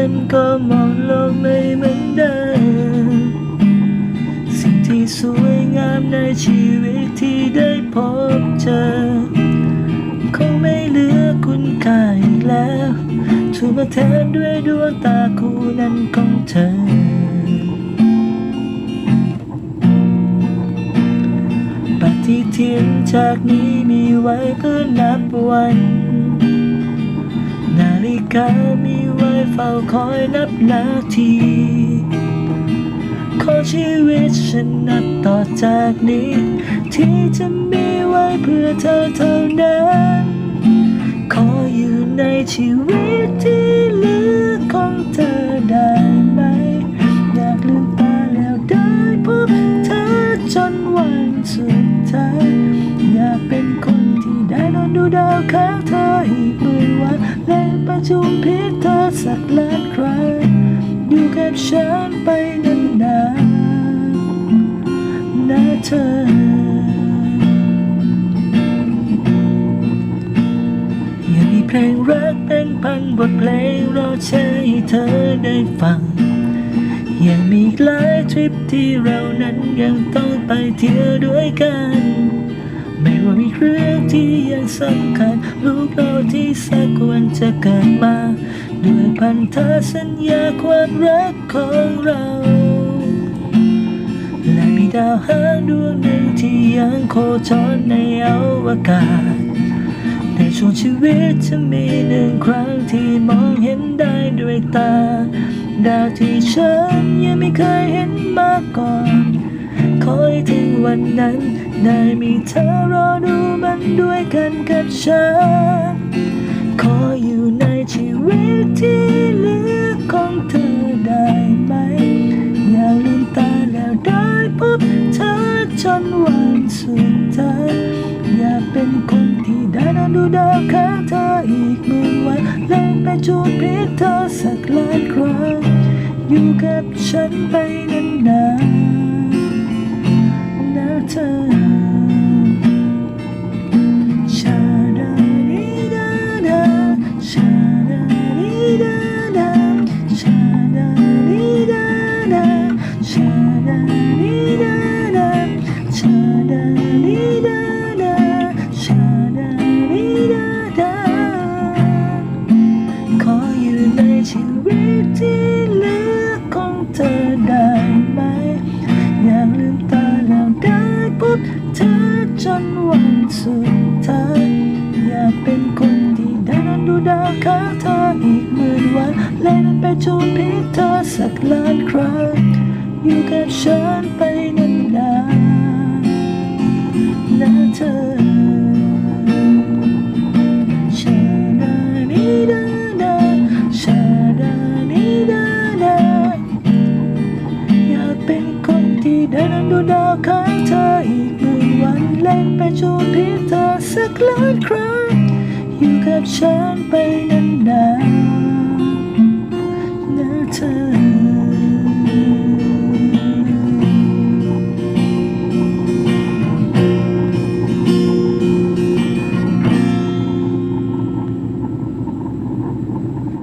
ฉันก็มองโลกไม่เหมือนเดิมสิ่งที่สวยงามในชีวิตที่ได้พบเจอ คงไม่เหลือคุณค่าอีกแล้วถูกมาแทนด้วยดวงตาคู่นั้นของเธอ ปฏิทินจากนี้มีไว้เพื่อนับวัน นาฬิกามีไเฝ้าคอยนับนาทีขอชีวิตฉันนับต่อจากนี้ ที่จะมีไว้เพื่อเธอเท่านั้น ขออยู่ในชีวิตที่เหลือของเธอได้ไหม อยากลืมตาแล้วได้พบเธอจนวันสุดท้ายอยากเป็นคนที่ได้นอนดูดาวข้างเธออีกมื่นวันและประชุมพิ เธอ อย่ามีเพลงรักเป็นพันบทเพลงเรอใช้ใเธอได้ฟัง ยังมีหลายทริปที่เรานั้นยังต้องไปเที่ยวด้วยกัน ไม่ว่ามีเรื่องที่ยังสำคัญ ลูกเราที่สักวันจะเกิดมา ด้วยพันธสัญญาความรักของเรา ดาวหางดวงหนึ่งที่ยังโคจรในอวกาศ ในช่วงชีวิตจะมีหนึ่งครั้งที่มองเห็นได้ด้วยตา ดาวที่ฉันยังไม่เคยเห็นมาก่อนคอยถึงวันนั้น ได้มีเธอรอดูมันด้วยกันกับฉัน นวันสุดท้ายอยากเป็นคนที่ได้นอนดูดาวข้างเธออีกหมื่นวันเละไปจูบพิกเธอสักล้านครั้งอยู่กับฉันไปนานๆนะเธอ สุดท้ายอยากเป็นคนที่ได้นอนดูดาวข้างเธออีกหมื่นวัน เล่นไปจูพิเธอสักล้านครั้ง อยู่กับฉันไปนานๆนะเธอชาดานิดาดาชาดานิดาดาอยากเป็นคนที่ได้นอนดูดาวข้างเธออีกหมื่นวันเล่นไปจู คล้ายใครอยู่กับฉันไปนานๆ